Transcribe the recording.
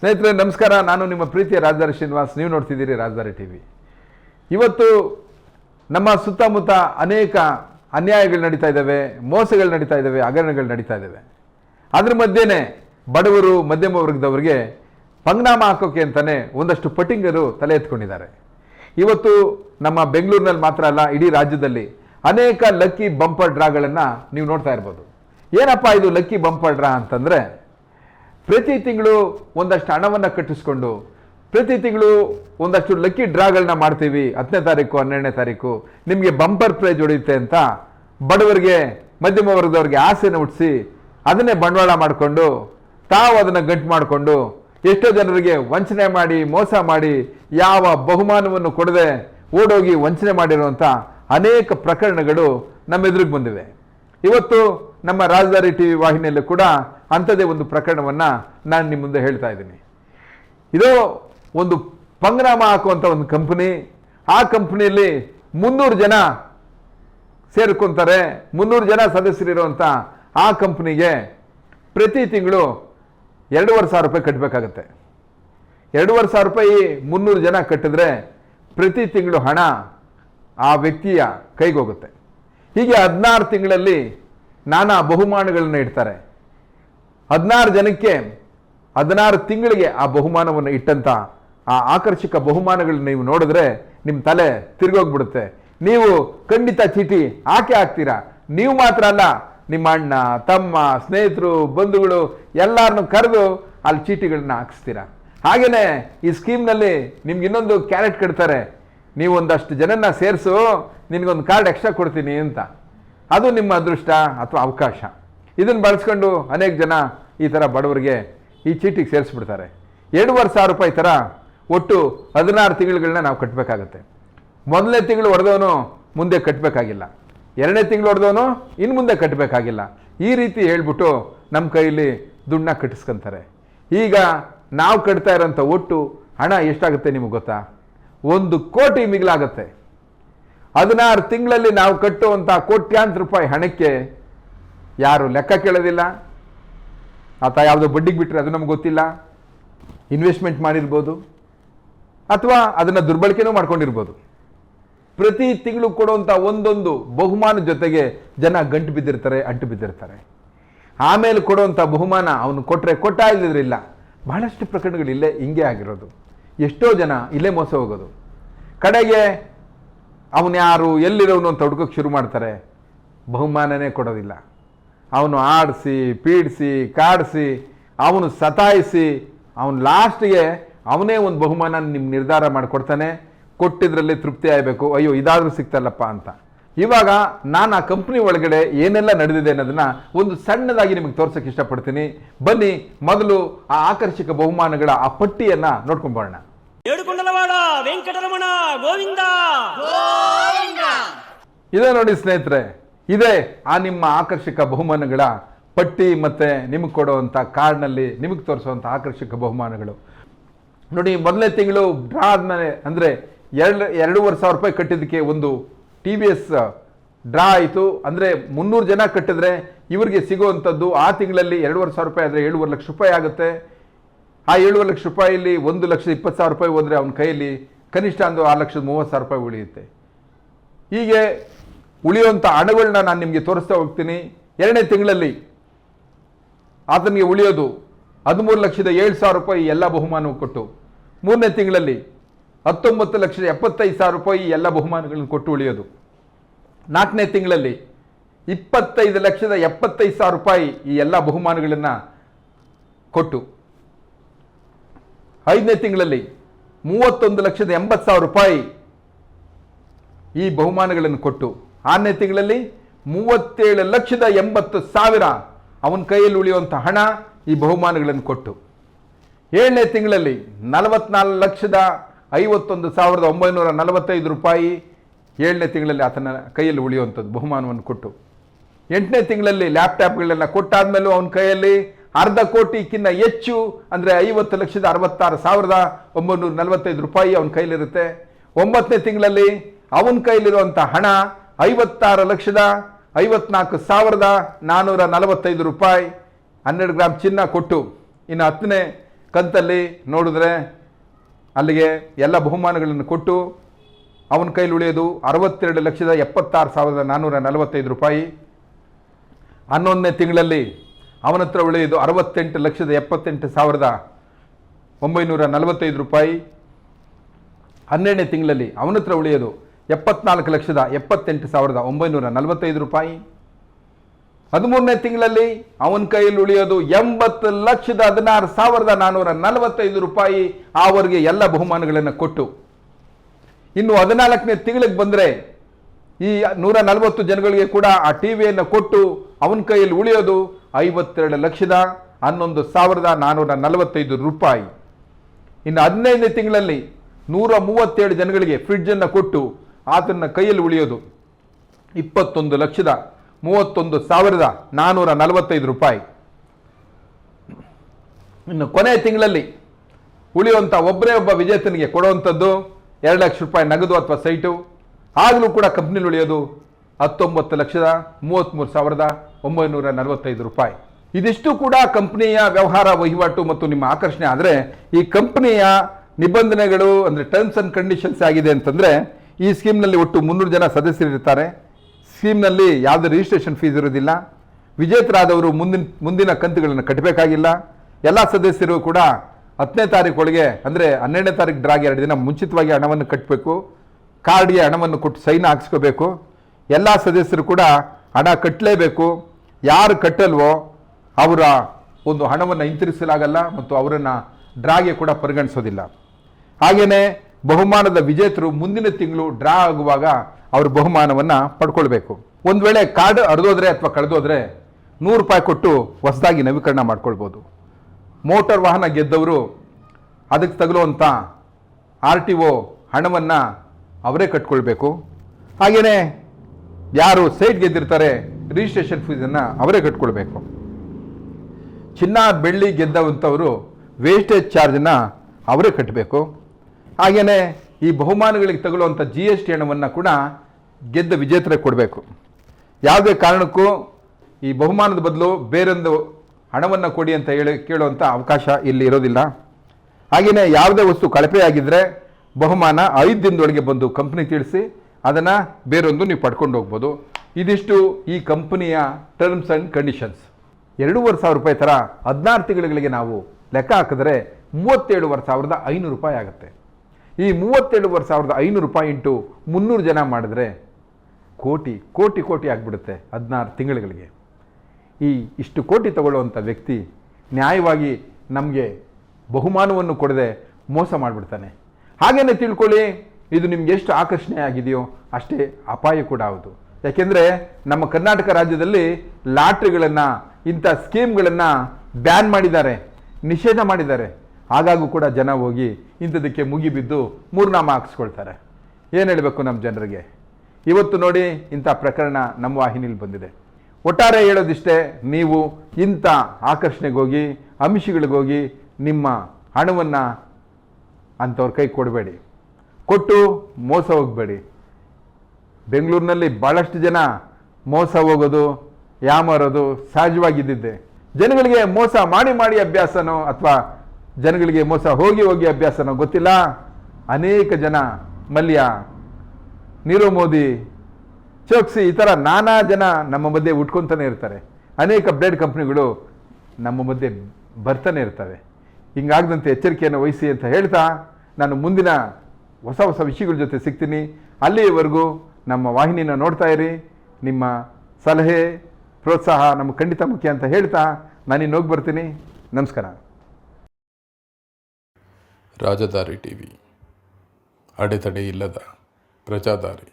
ಸ್ನೇಹಿತರೆ, ನಮಸ್ಕಾರ. ನಾನು ನಿಮ್ಮ ಪ್ರೀತಿಯ ರಾಜಧಾರಿ ಶ್ರೀನಿವಾಸ್. ನೀವು ನೋಡ್ತಿದ್ದೀರಿ ರಾಜಧಾರಿ ಟಿ ವಿ. ಇವತ್ತು ನಮ್ಮ ಸುತ್ತಮುತ್ತ ಅನೇಕ ಅನ್ಯಾಯಗಳು ನಡೀತಾ ಇದ್ದಾವೆ, ಮೋಸಗಳು ನಡೀತಾ ಇದ್ದಾವೆ, ಹಗರಣಗಳು ನಡೀತಾ ಇದ್ದಾವೆ. ಅದ್ರ ಮಧ್ಯೆನೇ ಬಡವರು, ಮಧ್ಯಮ ವರ್ಗದವರಿಗೆ ಪಂಗ್ನಾಮ ಹಾಕೋಕೆ ಅಂತಾನೆ ಒಂದಷ್ಟು ಪಟಿಂಗರು ತಲೆ ಎತ್ಕೊಂಡಿದ್ದಾರೆ. ಇವತ್ತು ನಮ್ಮ ಬೆಂಗಳೂರಿನಲ್ಲಿ ಮಾತ್ರ ಅಲ್ಲ, ಇಡೀ ರಾಜ್ಯದಲ್ಲಿ ಅನೇಕ ಲಕ್ಕಿ ಬಂಪರ್ ಡ್ರಾಗಳನ್ನು ನೀವು ನೋಡ್ತಾ ಇರ್ಬೋದು. ಏನಪ್ಪ ಇದು ಲಕ್ಕಿ ಬಂಪರ್ ಡ್ರಾ ಅಂತಂದರೆ ಪ್ರತಿ ತಿಂಗಳು ಒಂದಷ್ಟು ಹಣವನ್ನು ಕಟ್ಟಿಸ್ಕೊಂಡು, ಪ್ರತಿ ತಿಂಗಳು ಒಂದಷ್ಟು ಲಕ್ಕಿ ಡ್ರಾಗಳನ್ನ ಮಾಡ್ತೀವಿ, ಹತ್ತನೇ ತಾರೀಕು, ಹನ್ನೆರಡನೇ ತಾರೀಕು, ನಿಮಗೆ ಬಂಪರ್ ಪ್ರೈಜ್ ಹೊಡೆಯುತ್ತೆ ಅಂತ ಬಡವರಿಗೆ, ಮಧ್ಯಮ ವರ್ಗದವ್ರಿಗೆ ಆಸೆನ ಹುಟ್ಟಿಸಿ ಅದನ್ನೇ ಬಂಡವಾಳ ಮಾಡಿಕೊಂಡು, ತಾವು ಅದನ್ನು ಗಂಟು ಮಾಡಿಕೊಂಡು ಎಷ್ಟೋ ಜನರಿಗೆ ವಂಚನೆ ಮಾಡಿ, ಮೋಸ ಮಾಡಿ, ಯಾವ ಬಹುಮಾನವನ್ನು ಕೊಡದೆ ಓಡೋಗಿ ವಂಚನೆ ಮಾಡಿರುವಂಥ ಅನೇಕ ಪ್ರಕರಣಗಳು ನಮ್ಮ ಎದುರಿಗೆ ಬಂದಿವೆ. ಇವತ್ತು ನಮ್ಮ ರಾಜಧಾನಿ ಟಿ ವಿ ವಾಹಿನಿಯಲ್ಲೂ ಕೂಡ ಅಂಥದ್ದೇ ಒಂದು ಪ್ರಕರಣವನ್ನು ನಾನು ನಿಮ್ಮ ಮುಂದೆ ಹೇಳ್ತಾ ಇದ್ದೀನಿ. ಇದು ಒಂದು ಪಂಗ್ರಾಮ ಹಾಕುವಂಥ ಒಂದು ಕಂಪನಿ ಆ ಕಂಪ್ನಿಯಲ್ಲಿ ಮುನ್ನೂರು ಜನ ಸೇರ್ಕೊಂತಾರೆ, ಮುನ್ನೂರು ಜನ ಸದಸ್ಯರಿರುವಂಥ ಆ ಕಂಪ್ನಿಗೆ ಪ್ರತಿ ತಿಂಗಳು ಎರಡೂವರೆ ಸಾವಿರ ರೂಪಾಯಿ ಕಟ್ಟಬೇಕಾಗತ್ತೆ ಎರಡೂವರೆ ಸಾವಿರ ರೂಪಾಯಿ ಮುನ್ನೂರು ಜನ ಕಟ್ಟಿದ್ರೆ ಪ್ರತಿ ತಿಂಗಳು ಹಣ ಆ ವ್ಯಕ್ತಿಯ ಕೈಗೋಗುತ್ತೆ. ಹೀಗೆ ಹದಿನಾರು ತಿಂಗಳಲ್ಲಿ ನಾನಾ ಬಹುಮಾನಗಳನ್ನು ಇಡ್ತಾರೆ. ಹದಿನಾರು ಜನಕ್ಕೆ ಹದಿನಾರು ತಿಂಗಳಿಗೆ ಆ ಬಹುಮಾನವನ್ನು ಇಟ್ಟಂತ ಆ ಆಕರ್ಷಕ ಬಹುಮಾನಗಳನ್ನ ನೀವು ನೋಡಿದ್ರೆ ನಿಮ್ಮ ತಲೆ ತಿರುಗೋಗ್ಬಿಡುತ್ತೆ. ನೀವು ಖಂಡಿತ ಚೀಟಿ ಆಕೆ ಹಾಕ್ತೀರಾ? ನೀವು ಮಾತ್ರ ಅಲ್ಲ, ನಿಮ್ಮ ಅಣ್ಣ, ತಮ್ಮ ಸ್ನೇಹಿತರು, ಬಂಧುಗಳು ಎಲ್ಲರನ್ನು ಕರೆದು ಅಲ್ಲಿ ಚೀಟಿಗಳನ್ನ ಹಾಕಿಸ್ತೀರಾ? ಹಾಗೆಯೇ ಈ ಸ್ಕೀಮ್ನಲ್ಲಿ ನಿಮ್ಗೆ ಇನ್ನೊಂದು ಕ್ಯಾರೆಟ್ ಕಟ್ತಾರೆ. ನೀವು ಒಂದಷ್ಟು ಜನನ್ನ ಸೇರಿಸು, ನಿನಗೊಂದು ಕಾರ್ಡ್ ಎಕ್ಸ್ಟ್ರಾ ಕೊಡ್ತೀನಿ ಅಂತ. ಅದು ನಿಮ್ಮ ಅದೃಷ್ಟ ಅಥವಾ ಅವಕಾಶ. ಇದನ್ನು ಬಳಸ್ಕೊಂಡು ಅನೇಕ ಜನ ಈ ಥರ ಬಡವರಿಗೆ ಈ ಚೀಟಿಗೆ ಸೇರಿಸ್ಬಿಡ್ತಾರೆ. ಎರಡೂವರೆ ಸಾವಿರ ರೂಪಾಯಿ ಥರ ಒಟ್ಟು ಹದಿನಾರು ತಿಂಗಳುಗಳನ್ನ ನಾವು ಕಟ್ಟಬೇಕಾಗತ್ತೆ ಮೊದಲನೇ ತಿಂಗಳು ಹೊಡೆದವನು ಮುಂದೆ ಕಟ್ಟಬೇಕಾಗಿಲ್ಲ ಎರಡನೇ ತಿಂಗಳು ಹೊಡೆದವನು ಇನ್ನು ಮುಂದೆ ಕಟ್ಟಬೇಕಾಗಿಲ್ಲ ಈ ರೀತಿ ಹೇಳ್ಬಿಟ್ಟು ನಮ್ಮ ಕೈಯಲ್ಲಿ ದುಡ್ಡನ್ನ ಕಟ್ಟಿಸ್ಕೊಂತಾರೆ. ಈಗ ನಾವು ಕಟ್ತಾ ಇರೋಂಥ ಒಟ್ಟು ಹಣ ಎಷ್ಟಾಗುತ್ತೆ ನಿಮಗೆ ಗೊತ್ತಾ? ಒಂದು ಕೋಟಿ ಮಿಗಿಲಾಗತ್ತೆ. ಹದಿನಾರು ತಿಂಗಳಲ್ಲಿ ನಾವು ಕಟ್ಟುವಂಥ ಕೋಟ್ಯಾಂತರ ರೂಪಾಯಿ ಹಣಕ್ಕೆ ಯಾರು ಲೆಕ್ಕ ಕೇಳೋದಿಲ್ಲ? ಆತ ಯಾವುದೋ ಬಡ್ಡಿಗೆ ಬಿಟ್ಟರೆ ಅದು ನಮ್ಗೆ ಗೊತ್ತಿಲ್ಲ. ಇನ್ವೆಸ್ಟ್ಮೆಂಟ್ ಮಾಡಿರ್ಬೋದು. ಅಥವಾ ಅದನ್ನು ದುರ್ಬಳಕೆನೂ ಮಾಡ್ಕೊಂಡಿರ್ಬೋದು. ಪ್ರತಿ ತಿಂಗಳು ಕೊಡುವಂಥ ಒಂದೊಂದು ಬಹುಮಾನ ಜೊತೆಗೆ ಜನ ಗಂಟು ಬಿದ್ದಿರ್ತಾರೆ, ಅಂಟು ಬಿದ್ದಿರ್ತಾರೆ. ಆಮೇಲೆ ಕೊಡುವಂಥ ಬಹುಮಾನ ಅವನು ಕೊಟ್ಟರೆ ಕೊಟ್ಟ ಇಲ್ಲದ್ರಿಲ್ಲ ಬಹಳಷ್ಟು ಪ್ರಕರಣಗಳು ಇಲ್ಲೇ, ಹಿಂಗೆ ಆಗಿರೋದು. ಎಷ್ಟೋ ಜನ ಇಲ್ಲೇ ಮೋಸ ಹೋಗೋದು. ಕಡೆಗೆ ಅವನು ಯಾರು, ಎಲ್ಲಿರೋನು ಅಂತ ಹುಡ್ಕೋಕೆ ಶುರು ಮಾಡ್ತಾರೆ. ಬಹುಮಾನನೇ ಕೊಡೋದಿಲ್ಲ. ಅವನು ಆಡಿಸಿ, ಪೀಡಿಸಿ, ಕಾಡಿಸಿ, ಅವನು ಸತಾಯಿಸಿ, ಅವನು ಲಾಸ್ಟ್ಗೆ ಅವನೇ ಒಂದು ಬಹುಮಾನ ನಿಮ್ಗೆ ನಿರ್ಧಾರ ಮಾಡಿಕೊಡ್ತಾನೆ. ಕೊಟ್ಟಿದ್ರಲ್ಲಿ ತೃಪ್ತಿ ಆಗಬೇಕು. ಅಯ್ಯೋ, ಇದಾದರೂ ಸಿಗ್ತಲ್ಲಪ್ಪ ಅಂತ. ಇವಾಗ ನಾನು ಆ ಕಂಪ್ನಿ ಒಳಗಡೆ ಏನೆಲ್ಲ ನಡೆದಿದೆ ಅನ್ನೋದನ್ನ ಒಂದು ಸಣ್ಣದಾಗಿ ನಿಮಗೆ ತೋರ್ಸಕ್ಕೆ ಇಷ್ಟಪಡ್ತೀನಿ. ಬನ್ನಿ, ಮೊದಲು ಆ ಆಕರ್ಷಕ ಬಹುಮಾನಗಳ ಆ ಪಟ್ಟಿಯನ್ನ ನೋಡ್ಕೊಂಬೋಣ ವೆಂಕಟರಮಣ ಗೋವಿಂದ. ಇದೆ ನೋಡಿ ಸ್ನೇಹಿತರೆ ಇದೇ ಆ ನಿಮ್ಮ ಆಕರ್ಷಕ ಬಹುಮಾನಗಳ ಪಟ್ಟಿ ಮತ್ತೆ ನಿಮಗೆ ಕೊಡುವಂಥ ಕಾರ್ಡ್ನಲ್ಲಿ ನಿಮಗೆ ತೋರಿಸುವಂತ ಆಕರ್ಷಕ ಬಹುಮಾನಗಳು. ನೋಡಿ ಮೊದಲನೇ ತಿಂಗಳು ಡ್ರಾ ಆದಮೇಲೆ ಅಂದರೆ ಎರಡು ಎರಡೂವರೆ ಸಾವಿರ ರೂಪಾಯಿ ಕಟ್ಟಿದ್ದಕ್ಕೆ ಒಂದು ಟಿ ವಿ ಎಸ್ ಡ್ರಾ ಆಯಿತು. ಅಂದರೆ ಮುನ್ನೂರು ಜನ ಕಟ್ಟಿದ್ರೆ ಇವರಿಗೆ ಸಿಗುವಂಥದ್ದು ಆ ತಿಂಗಳಲ್ಲಿ ಎರಡೂವರೆ ಸಾವಿರ ರೂಪಾಯಿ ಆದರೆ ಏಳುವರೆ ಲಕ್ಷ ರೂಪಾಯಿ ಆಗುತ್ತೆ. ಆ ಏಳುವರೆ ಲಕ್ಷ ರೂಪಾಯಿಲಿ ಒಂದು ಲಕ್ಷ ಇಪ್ಪತ್ತು ಸಾವಿರ ರೂಪಾಯಿ ಹೋದರೆ ಅವನ ಕೈಯಲ್ಲಿ ಕನಿಷ್ಠ ಅಂದು ಆರು ಲಕ್ಷದ ಮೂವತ್ತು ಸಾವಿರ ರೂಪಾಯಿ ಉಳಿಯುತ್ತೆ. ಹೀಗೆ ಉಳಿಯುವಂಥ ಹಣಗಳನ್ನ ನಾನು ನಿಮಗೆ ತೋರಿಸ್ತಾ ಹೋಗ್ತೀನಿ. ಎರಡನೇ ತಿಂಗಳಲ್ಲಿ ಆತನಿಗೆ ಉಳಿಯೋದು ಹದಿಮೂರು ಲಕ್ಷದ ಏಳು ಸಾವಿರ ರೂಪಾಯಿ ಎಲ್ಲ ಬಹುಮಾನವು ಕೊಟ್ಟು. ಮೂರನೇ ತಿಂಗಳಲ್ಲಿ ಹತ್ತೊಂಬತ್ತು ಲಕ್ಷದ ಎಪ್ಪತ್ತೈದು ಸಾವಿರ ರೂಪಾಯಿ ಎಲ್ಲ ಬಹುಮಾನಗಳನ್ನು ಕೊಟ್ಟು ಉಳಿಯೋದು. ನಾಲ್ಕನೇ ತಿಂಗಳಲ್ಲಿ ಇಪ್ಪತ್ತೈದು ಲಕ್ಷದ ಎಪ್ಪತ್ತೈದು ಸಾವಿರ ರೂಪಾಯಿ ಈ ಎಲ್ಲ ಬಹುಮಾನಗಳನ್ನು ಕೊಟ್ಟು. ಐದನೇ ತಿಂಗಳಲ್ಲಿ ಮೂವತ್ತೊಂದು ಲಕ್ಷದ ಎಂಬತ್ತು ಸಾವಿರ ರೂಪಾಯಿ ಈ ಬಹುಮಾನಗಳನ್ನು ಕೊಟ್ಟು, ಆರನೇ ತಿಂಗಳಲ್ಲಿ ಮೂವತ್ತೇಳು ಲಕ್ಷದ ಎಂಬತ್ತು ಸಾವಿರ ಅವನ ಕೈಯಲ್ಲಿ ಉಳಿಯುವಂಥ ಹಣ ಈ ಬಹುಮಾನಗಳನ್ನು ಕೊಟ್ಟು, ಏಳನೇ ತಿಂಗಳಲ್ಲಿ ನಲವತ್ನಾಲ್ಕು ಲಕ್ಷದ ಐವತ್ತೊಂದು ಸಾವಿರದ ಒಂಬೈನೂರ ನಲವತ್ತೈದು ರೂಪಾಯಿ ಏಳನೇ ತಿಂಗಳಲ್ಲಿ ಆತನ ಕೈಯಲ್ಲಿ ಉಳಿಯುವಂಥದ್ದು ಬಹುಮಾನವನ್ನು ಕೊಟ್ಟು, ಎಂಟನೇ ತಿಂಗಳಲ್ಲಿ ಲ್ಯಾಪ್ಟಾಪ್ಗಳೆಲ್ಲ ಕೊಟ್ಟಾದ್ಮೇಲೂ ಅವನ ಕೈಯಲ್ಲಿ ಅರ್ಧ ಕೋಟಿಕ್ಕಿಂತ ಹೆಚ್ಚು, ಅಂದರೆ ಐವತ್ತು ಲಕ್ಷದ ಅರವತ್ತಾರು ಸಾವಿರದ ಒಂಬೈನೂರ ನಲವತ್ತೈದು ರೂಪಾಯಿ ಅವನ ಕೈಲಿರುತ್ತೆ. ಒಂಬತ್ತನೇ ತಿಂಗಳಲ್ಲಿ ಅವನ ಕೈಲಿರುವಂಥ ಹಣ ಐವತ್ತಾರು ಲಕ್ಷದ ಐವತ್ನಾಲ್ಕು ಸಾವಿರದ ನಾನ್ನೂರ ನಲವತ್ತೈದು ರೂಪಾಯಿ. ಹನ್ನೆರಡು ಗ್ರಾಮ್ ಚಿನ್ನ ಕೊಟ್ಟು, ಇನ್ನು ಹತ್ತನೇ ಕಂತಲ್ಲಿ ನೋಡಿದ್ರೆ ಅಲ್ಲಿಗೆ ಎಲ್ಲ ಬಹುಮಾನಗಳನ್ನು ಕೊಟ್ಟು ಅವನ ಕೈಲಿ ಉಳಿಯೋದು ಅರವತ್ತೆರಡು ಲಕ್ಷದ ಎಪ್ಪತ್ತಾರು ಸಾವಿರದ ನಾನ್ನೂರ ನಲವತ್ತೈದು ರೂಪಾಯಿ. ಹನ್ನೊಂದನೇ ತಿಂಗಳಲ್ಲಿ ಅವನ ಹತ್ರ ಉಳಿಯೋದು ಅರವತ್ತೆಂಟು ಲಕ್ಷದ ಎಪ್ಪತ್ತೆಂಟು ಸಾವಿರದ ಒಂಬೈನೂರ ನಲವತ್ತೈದು ರೂಪಾಯಿ. ಹನ್ನೆರಡನೇ ತಿಂಗಳಲ್ಲಿ ಅವನ ಹತ್ರ ಉಳಿಯೋದು ಎಪ್ಪತ್ನಾಲ್ಕು ಲಕ್ಷದ ಎಪ್ಪತ್ತೆಂಟು ಸಾವಿರದ ಒಂಬೈನೂರ ನಲವತ್ತೈದು ರೂಪಾಯಿ. ಹದಿಮೂರನೇ ತಿಂಗಳಲ್ಲಿ ಅವನ ಕೈಯಲ್ಲಿ ಉಳಿಯೋದು ಎಂಬತ್ತು ಲಕ್ಷದ ಹದಿನಾರು ಸಾವಿರದ ನಾನ್ನೂರ ನಲವತ್ತೈದು ರೂಪಾಯಿ. ಅವರಿಗೆ ಎಲ್ಲ ಬಹುಮಾನಗಳನ್ನು ಕೊಟ್ಟು. ಇನ್ನು ಹದಿನಾಲ್ಕನೇ ತಿಂಗಳಿಗೆ ಬಂದರೆ ಈ ನೂರ ನಲವತ್ತು ಜನಗಳಿಗೆ ಕೂಡ ಆ ಟಿ ವಿಯನ್ನು ಕೊಟ್ಟು ಅವನ ಕೈಯಲ್ಲಿ ಉಳಿಯೋದು ಐವತ್ತೆರಡು ಲಕ್ಷದ ಹನ್ನೊಂದು ಸಾವಿರದ ನಾನ್ನೂರ ನಲವತ್ತೈದು ರೂಪಾಯಿ. ಇನ್ನು ಹದಿನೈದನೇ ತಿಂಗಳಲ್ಲಿ ನೂರ ಮೂವತ್ತೇಳು ಜನಗಳಿಗೆ ಫ್ರಿಡ್ಜನ್ನು ಕೊಟ್ಟು ಆತನ ಕೈಯಲ್ಲಿ ಉಳಿಯೋದು ಇಪ್ಪತ್ತೊಂದು ಲಕ್ಷದ ಮೂವತ್ತೊಂದು ಸಾವಿರದ ನಾನ್ನೂರ ನಲವತ್ತೈದು ರೂಪಾಯಿ. ಇನ್ನು ಕೊನೆಯ ತಿಂಗಳಲ್ಲಿ ಉಳಿಯುವಂಥ ಒಬ್ಬರೇ ಒಬ್ಬ ವಿಜೇತನಿಗೆ ಕೊಡುವಂಥದ್ದು ಎರಡು ಲಕ್ಷ ರೂಪಾಯಿ ನಗದು ಅಥವಾ ಸೈಟು. ಆಗಲೂ ಕೂಡ ಕಂಪ್ನಿಲಿ ಉಳಿಯೋದು ಹತ್ತೊಂಬತ್ತು ಲಕ್ಷದ ಮೂವತ್ತ್ಮೂರು ಸಾವಿರದ ಒಂಬೈನೂರ ನಲವತ್ತೈದು ರೂಪಾಯಿ. ಇದಿಷ್ಟು ಕೂಡ ಕಂಪ್ನಿಯ ವ್ಯವಹಾರ, ವಹಿವಾಟು ಮತ್ತು ನಿಮ್ಮ ಆಕರ್ಷಣೆ ಆದರೆ, ಈ ಕಂಪ್ನಿಯ ನಿಬಂಧನೆಗಳು ಅಂದರೆ ಟರ್ಮ್ಸ್ ಆ್ಯಂಡ್ ಕಂಡೀಷನ್ಸ್ ಆಗಿದೆ ಅಂತಂದರೆ, ಈ ಸ್ಕೀಮ್ನಲ್ಲಿ ಒಟ್ಟು ಮುನ್ನೂರು ಜನ ಸದಸ್ಯರಿರ್ತಾರೆ ಸ್ಕೀಮ್ನಲ್ಲಿ ಯಾವುದೇ ರಿಜಿಸ್ಟ್ರೇಷನ್ ಫೀಸ್ ಇರೋದಿಲ್ಲ ವಿಜೇತರಾದವರು ಮುಂದಿನ ಮುಂದಿನ ಕಂತುಗಳನ್ನು ಕಟ್ಟಬೇಕಾಗಿಲ್ಲ. ಎಲ್ಲ ಸದಸ್ಯರು ಕೂಡ ಹತ್ತನೇ ತಾರೀಕೊಳಗೆ ಅಂದರೆ ಹನ್ನೆರಡನೇ ತಾರೀಕು ಡ್ರಾಗೆ ಎರಡು ದಿನ ಮುಂಚಿತವಾಗಿ ಹಣವನ್ನು ಕಟ್ಟಬೇಕು. ಕಾರ್ಡ್ಗೆ ಹಣವನ್ನು ಕೊಟ್ಟು ಸೈನ್ ಹಾಕ್ಸ್ಕೋಬೇಕು. ಎಲ್ಲ ಸದಸ್ಯರು ಕೂಡ ಹಣ ಕಟ್ಟಲೇಬೇಕು ಯಾರು ಕಟ್ಟಲ್ವೋ ಅವರ ಒಂದು ಹಣವನ್ನು ಹಿಂತಿರುಗಿಸಲಾಗಲ್ಲ ಮತ್ತು ಅವರನ್ನು ಡ್ರಾಗೆ ಕೂಡ ಪರಿಗಣಿಸೋದಿಲ್ಲ. ಹಾಗೆಯೇ ಬಹುಮಾನದ ವಿಜೇತರು ಮುಂದಿನ ತಿಂಗಳು ಡ್ರಾ ಆಗುವಾಗ ಅವರು ಬಹುಮಾನವನ್ನು ಪಡ್ಕೊಳ್ಬೇಕು. ಒಂದು ವೇಳೆ ಕಾರ್ಡ್ ಹರಿದೋದ್ರೆ ಅಥವಾ ಕಳೆದೋದ್ರೆ ನೂರು ರೂಪಾಯಿ ಕೊಟ್ಟು ಹೊಸದಾಗಿ ನವೀಕರಣ ಮಾಡ್ಕೊಳ್ಬೋದು. ಮೋಟಾರ್ ವಾಹನ ಗೆದ್ದವರು ಅದಕ್ಕೆ ತಗಲುವಂಥ ಆರ್ ಟಿ ಒ ಹಣವನ್ನು ಅವರೇ ಕಟ್ಕೊಳ್ಬೇಕು. ಹಾಗೆಯೇ ಯಾರು ಸೈಟ್ ಗೆದ್ದಿರ್ತಾರೆ ರಿಜಿಸ್ಟ್ರೇಷನ್ ಫೀಸನ್ನು ಅವರೇ ಕಟ್ಕೊಳ್ಬೇಕು. ಚಿನ್ನ ಬೆಳ್ಳಿ ಗೆದ್ದವಂಥವರು ವೇಸ್ಟೇಜ್ ಚಾರ್ಜನ್ನ ಅವರೇ ಕಟ್ಟಬೇಕು ಹಾಗೆಯೇ ಈ ಬಹುಮಾನಗಳಿಗೆ ತಗೊಳ್ಳುವಂಥ ಜಿ ಎಸ್ ಟಿ ಹಣವನ್ನು ಕೂಡ ಗೆದ್ದ ವಿಜೇತರೇ ಕೊಡಬೇಕು. ಯಾವುದೇ ಕಾರಣಕ್ಕೂ ಈ ಬಹುಮಾನದ ಬದಲು ಬೇರೊಂದು ಹಣವನ್ನು ಕೊಡಿ ಅಂತ ಹೇಳಿ ಕೇಳುವಂಥ ಅವಕಾಶ ಇಲ್ಲಿ ಇರೋದಿಲ್ಲ. ಹಾಗೆಯೇ ಯಾವುದೇ ವಸ್ತು ಕಳಪೆಯಾಗಿದ್ದರೆ ಬಹುಮಾನ ಐದು ದಿನದೊಳಗೆ ಬಂದು ಕಂಪ್ನಿ ತಿಳಿಸಿ ಅದನ್ನು ಬೇರೊಂದು ನೀವು ಪಡ್ಕೊಂಡು ಹೋಗ್ಬೋದು. ಇದಿಷ್ಟು ಈ ಕಂಪನಿಯ ಟರ್ಮ್ಸ್ ಆ್ಯಂಡ್ ಕಂಡೀಷನ್ಸ್ ಎರಡೂವರೆ ಸಾವಿರ ರೂಪಾಯಿ ಥರ ಹದಿನಾರು ತಿಂಗಳಿಗೆ ನಾವು ಲೆಕ್ಕ ಹಾಕಿದ್ರೆ ಮೂವತ್ತೇಳುವರೆ ಸಾವಿರದ ಐನೂರು ರೂಪಾಯಿ ಆಗುತ್ತೆ. ಈ ಮೂವತ್ತೇಳುವರೆ ಸಾವಿರದ ಐನೂರು ರೂಪಾಯಿ ಇಂಟು ಮುನ್ನೂರು ಜನ ಮಾಡಿದ್ರೆ ಕೋಟಿ ಕೋಟಿ ಕೋಟಿ ಆಗಿಬಿಡುತ್ತೆ ಹದಿನಾರು ತಿಂಗಳುಗಳಿಗೆ ಈ ಇಷ್ಟು ಕೋಟಿ ತಗೊಳ್ಳುವಂಥ ವ್ಯಕ್ತಿ ನ್ಯಾಯವಾಗಿ ನಮಗೆ ಬಹುಮಾನವನ್ನು ಕೊಡದೆ ಮೋಸ ಮಾಡಿಬಿಡ್ತಾನೆ. ಹಾಗೇನೆ ತಿಳ್ಕೊಳ್ಳಿ ಇದು ನಿಮ್ಗೆ ಎಷ್ಟು ಆಕರ್ಷಣೆ ಆಗಿದೆಯೋ ಅಷ್ಟೇ ಅಪಾಯ ಕೂಡ ಹೌದು. ಯಾಕೆಂದರೆ ನಮ್ಮ ಕರ್ನಾಟಕ ರಾಜ್ಯದಲ್ಲಿ ಲಾಟ್ರಿಗಳನ್ನು, ಇಂಥ ಸ್ಕೀಮ್ಗಳನ್ನು ಬ್ಯಾನ್ ಮಾಡಿದ್ದಾರೆ, ನಿಷೇಧ ಮಾಡಿದ್ದಾರೆ. ಆಗಾಗೂ ಕೂಡ ಜನ ಹೋಗಿ ಇಂಥದಕ್ಕೆ ಮುಗಿಬಿದ್ದು ಮೂರ್ನಾಮ ಹಾಕ್ಸ್ಕೊಳ್ತಾರೆ. ಏನು ಹೇಳಬೇಕು ನಮ್ಮ ಜನರಿಗೆ? ಇವತ್ತು ನೋಡಿ ಇಂಥ ಪ್ರಕರಣ ನಮ್ಮ ವಾಹಿನಿಲಿ ಬಂದಿದೆ. ಒಟ್ಟಾರೆ ಹೇಳೋದಿಷ್ಟೇ, ನೀವು ಇಂಥ ಆಕರ್ಷಣೆಗೋಗಿ ಅಂಶಗಳಿಗೋಗಿ ನಿಮ್ಮ ಹಣವನ್ನು ಅಂಥವ್ರ ಕೈ ಕೊಡಬೇಡಿ. ಕೊಟ್ಟು ಮೋಸ ಹೋಗಬೇಡಿ. ಬೆಂಗಳೂರಿನಲ್ಲಿ ಭಾಳಷ್ಟು ಜನ ಮೋಸ ಹೋಗೋದು, ಯಾಮಾರೋದು ಸಹಜವಾಗಿದ್ದಿದ್ದೆ. ಜನಗಳಿಗೆ ಮೋಸ ಮಾಡಿ ಮಾಡಿ ಅಭ್ಯಾಸನೋ ಅಥವಾ ಜನಗಳಿಗೆ ಮೋಸ ಹೋಗಿ ಹೋಗಿ ಅಭ್ಯಾಸನೋ ಗೊತ್ತಿಲ್ಲ. ಅನೇಕ ಜನ ಮಲ್ಯ, ನೀರವ್ ಮೋದಿ, ಚೋಕ್ಸಿ ಈ ಥರ ನಾನಾ ಜನ ನಮ್ಮ ಮಧ್ಯೆ ಉಟ್ಕೊತಾನೆ ಇರ್ತಾರೆ. ಅನೇಕ ಬ್ಲೇಡ್ ಕಂಪ್ನಿಗಳು ನಮ್ಮ ಮಧ್ಯೆ ಬರ್ತಾನೆ ಇರ್ತವೆ. ಹಿಂಗಾಗದಂತೆ ಎಚ್ಚರಿಕೆಯನ್ನು ವಹಿಸಿ ಅಂತ ಹೇಳ್ತಾ ನಾನು ಮುಂದಿನ ಹೊಸ ಹೊಸ ವಿಷಯಗಳ ಜೊತೆ ಸಿಗ್ತೀನಿ. ಅಲ್ಲಿಯವರೆಗೂ ನಮ್ಮ ವಾಹಿನಿನ ನೋಡ್ತಾ ಇರಿ. ನಿಮ್ಮ ಸಲಹೆ, ಪ್ರೋತ್ಸಾಹ ನಮಗೆ ಖಂಡಿತ ಮುಖ್ಯ ಅಂತ ಹೇಳ್ತಾ ನಾನಿನ್ನು ಹೋಗಿ ಬರ್ತೀನಿ. ನಮಸ್ಕಾರ. ರಾಜಧಾರಿ ಟಿ ವಿ ಅಡೆತಡೆ ಇಲ್ಲದ ಪ್ರಜಾದಾರಿ.